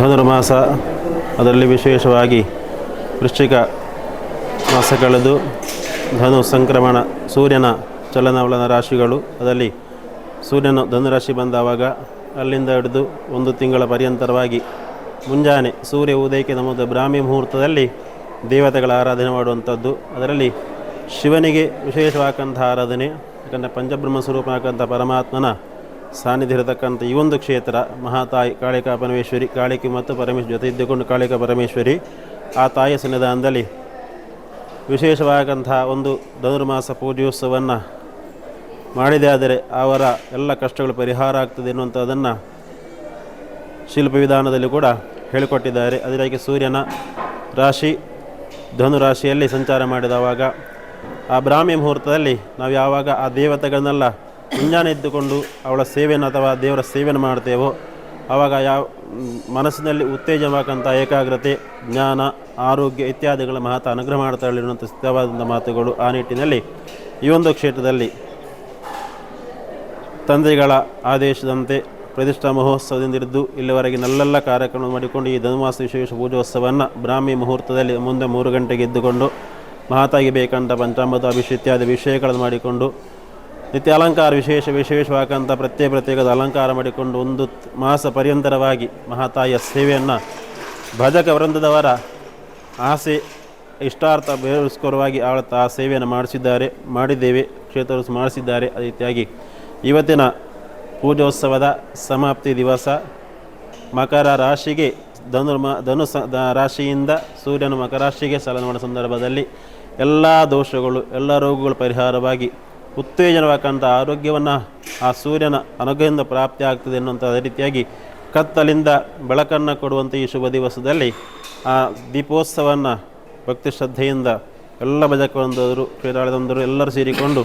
ಧನುರ್ಮಾಸ. ಅದರಲ್ಲಿ ವಿಶೇಷವಾಗಿ ವೃಶ್ಚಿಕ ಮಾಸ ಕಳೆದು ಧನು ಸಂಕ್ರಮಣ, ಸೂರ್ಯನ ಚಲನವಲನ ರಾಶಿಗಳು. ಅದರಲ್ಲಿ ಸೂರ್ಯನ ಧನುರಾಶಿ ಬಂದಾವಾಗ ಅಲ್ಲಿಂದ ಹಿಡಿದು ಒಂದು ತಿಂಗಳ ಪರ್ಯಂತರವಾಗಿ ಮುಂಜಾನೆ ಸೂರ್ಯ ಉದಯಕ್ಕೆ ನಮ್ಮದು ಬ್ರಾಹ್ಮಿ ಮುಹೂರ್ತದಲ್ಲಿ ದೇವತೆಗಳ ಆರಾಧನೆ ಮಾಡುವಂಥದ್ದು. ಅದರಲ್ಲಿ ಶಿವನಿಗೆ ವಿಶೇಷವಾಗಂಥ ಆರಾಧನೆ, ಯಾಕಂದರೆ ಪಂಚಬ್ರಹ್ಮ ಸ್ವರೂಪನಾಗಂಥ ಪರಮಾತ್ಮನ ಸಾನ್ನಿಧ್ಯ ಇರತಕ್ಕಂಥ ಈ ಒಂದು ಕ್ಷೇತ್ರ, ಮಹಾತಾಯಿ ಕಾಳಿಕಾ ಪರಮೇಶ್ವರಿ, ಕಾಳಿಕೆ ಮತ್ತು ಪರಮೇಶ್ವರಿ ಜೊತೆ ಇದ್ದುಕೊಂಡು ಕಾಳಿಕಾ ಪರಮೇಶ್ವರಿ, ಆ ತಾಯಿಯ ಸನ್ನಿಧಾನದಲ್ಲಿ ವಿಶೇಷವಾದಂತಹ ಒಂದು ಧನುರ್ಮಾಸ ಪೂಜೆಯೋತ್ಸವವನ್ನು ಮಾಡಿದೆ. ಅವರ ಎಲ್ಲ ಕಷ್ಟಗಳು ಪರಿಹಾರ ಆಗ್ತದೆ ಎನ್ನುವಂಥದ್ದನ್ನು ಶಿಲ್ಪ ವಿಧಾನದಲ್ಲಿ ಕೂಡ ಹೇಳಿಕೊಟ್ಟಿದ್ದಾರೆ. ಅದರಾಗಿ ಸೂರ್ಯನ ರಾಶಿ, ಧನು ರಾಶಿಯಲ್ಲಿ ಸಂಚಾರ ಮಾಡಿದವಾಗ ಆ ಬ್ರಾಹ್ಮಿ ಮುಹೂರ್ತದಲ್ಲಿ ನಾವು ಯಾವಾಗ ಆ ದೇವತೆಗಳನ್ನೆಲ್ಲ ಮುಂಜಾನೆ ಎದ್ದುಕೊಂಡು ಅವಳ ಸೇವೆಯನ್ನು ಅಥವಾ ದೇವರ ಸೇವೆಯನ್ನು ಮಾಡ್ತೇವೋ, ಆವಾಗ ಯಾವ ಮನಸ್ಸಿನಲ್ಲಿ ಉತ್ತೇಜವಾಗಂಥ ಏಕಾಗ್ರತೆ, ಜ್ಞಾನ, ಆರೋಗ್ಯ ಇತ್ಯಾದಿಗಳ ಮಹತ್ವ ಅನುಗ್ರಹ ಮಾಡ್ತಾ ಇರುವಂಥ ಸಿದ್ಧವಾದಂಥ ಮಾತುಗಳು ಆ ನಿಟ್ಟಿನಲ್ಲಿ ಈ ಒಂದು ಕ್ಷೇತ್ರದಲ್ಲಿ. ತಂದೆಗಳ ಆದೇಶದಂತೆ ಪ್ರತಿಷ್ಠಾ ಮಹೋತ್ಸವದಿಂದ ಹಿಡಿದು ಇಲ್ಲಿವರೆಗೆ ನಲ್ಲೆಲ್ಲ ಕಾರ್ಯಕ್ರಮ ಮಾಡಿಕೊಂಡು ಈ ಧನುಮಾಸ ವಿಶೇಷ ಪೂಜೋತ್ಸವವನ್ನು ಬ್ರಾಹ್ಮಿ ಮುಹೂರ್ತದಲ್ಲಿ ಮುಂದೆ ಮೂರು ಗಂಟೆಗೆ ಎದ್ದುಕೊಂಡು ಮಹತಾಗಿ ಬೇಕಂತ ಪಂಚಾಮೃತ, ಅಭಿಷೇಕ ಇತ್ಯಾದಿ ವಿಷಯಗಳನ್ನು ಮಾಡಿಕೊಂಡು ನಿತ್ಯ ಅಲಂಕಾರ ವಿಶೇಷ ವಿಶೇಷವಾಗಂಥ ಪ್ರತ್ಯೇಕ ಪ್ರತ್ಯೇಕದ ಅಲಂಕಾರ ಮಾಡಿಕೊಂಡು ಒಂದು ಮಾಸ ಪರ್ಯಂತರವಾಗಿ ಮಹಾತಾಯಿಯ ಸೇವೆಯನ್ನು ಭಜಕ ವೃಂದದವರ ಆಸೆ, ಇಷ್ಟಾರ್ಥ ಬೇರುಸ್ಕರವಾಗಿ ಅವಳ ಆ ಸೇವೆಯನ್ನು ಮಾಡಿಸಿದ್ದಾರೆ, ಮಾಡಿದ್ದೇವೆ ಕ್ಷೇತ್ರರು ಮಾಡಿಸಿದ್ದಾರೆ ಅದೇ ರೀತಿಯಾಗಿ ಇವತ್ತಿನ ಪೂಜೋತ್ಸವದ ಸಮಾಪ್ತಿ ದಿವಸ ಮಕರ ರಾಶಿಗೆ ಧನುರ್ಮ ಧನು ರಾಶಿಯಿಂದ ಸೂರ್ಯನ ಮಕರ ರಾಶಿಗೆ ಚಲನ ಮಾಡುವ ಸಂದರ್ಭದಲ್ಲಿ ಎಲ್ಲ ದೋಷಗಳು, ಎಲ್ಲ ರೋಗಗಳು ಪರಿಹಾರವಾಗಿ ಉತ್ತೇಜನವಾದಂಥ ಆರೋಗ್ಯವನ್ನು ಆ ಸೂರ್ಯನ ಅನುಗ್ರಹದಿಂದ ಪ್ರಾಪ್ತಿ ಆಗ್ತದೆ ಎನ್ನುವಂಥ ಅದೇ ರೀತಿಯಾಗಿ ಕತ್ತಲಿಂದ ಬೆಳಕನ್ನು ಕೊಡುವಂಥ ಈ ಶುಭ ದಿವಸದಲ್ಲಿ ಆ ದೀಪೋತ್ಸವವನ್ನು ಭಕ್ತಿ ಶ್ರದ್ಧೆಯಿಂದ ಎಲ್ಲ ಭಜಕವಂದರು ಕ್ರೀಡಾಳದಂದರು ಎಲ್ಲರೂ ಸೇರಿಕೊಂಡು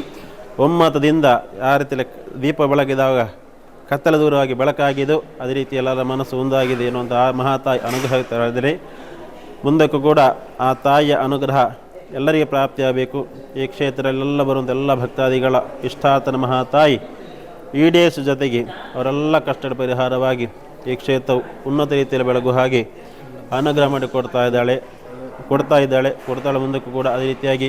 ಒಮ್ಮತದಿಂದ ಆ ರೀತಿಯಲ್ಲಿ ದೀಪ ಬೆಳಗಿದಾಗ ಕತ್ತಲ ದೂರವಾಗಿ ಬೆಳಕಾಗಿದ್ದು ಅದೇ ರೀತಿ ಎಲ್ಲರ ಮನಸ್ಸು ಒಂದಾಗಿದೆ ಎನ್ನುವಂಥ ಆ ಮಹಾತಾಯಿ ಅನುಗ್ರಹ ಮುಂದಕ್ಕೂ ಕೂಡ ಆ ತಾಯಿಯ ಅನುಗ್ರಹ ಎಲ್ಲರಿಗೆ ಪ್ರಾಪ್ತಿಯಾಗಬೇಕು ಈ ಕ್ಷೇತ್ರದಲ್ಲೆಲ್ಲ ಬರುವಂಥ ಎಲ್ಲ ಭಕ್ತಾದಿಗಳ ಇಷ್ಟಾರ್ಥನ ಮಹಾತಾಯಿ ಈಡೇರಿಸು ಜೊತೆಗೆ ಅವರೆಲ್ಲ ಕಷ್ಟದ ಪರಿಹಾರವಾಗಿ ಈ ಕ್ಷೇತ್ರವು ಉನ್ನತ ರೀತಿಯಲ್ಲಿ ಬೆಳಗು ಹಾಗೆ ಅನುಗ್ರಹ ಮಾಡಿ ಕೊಡ್ತಾ ಇದ್ದಾಳೆ ಕೊಡ್ತಾ ಇದ್ದಾಳೆ, ಕೊಡ್ತಾಳೆ ಮುಂದಕ್ಕೂ ಕೂಡ ಅದೇ ರೀತಿಯಾಗಿ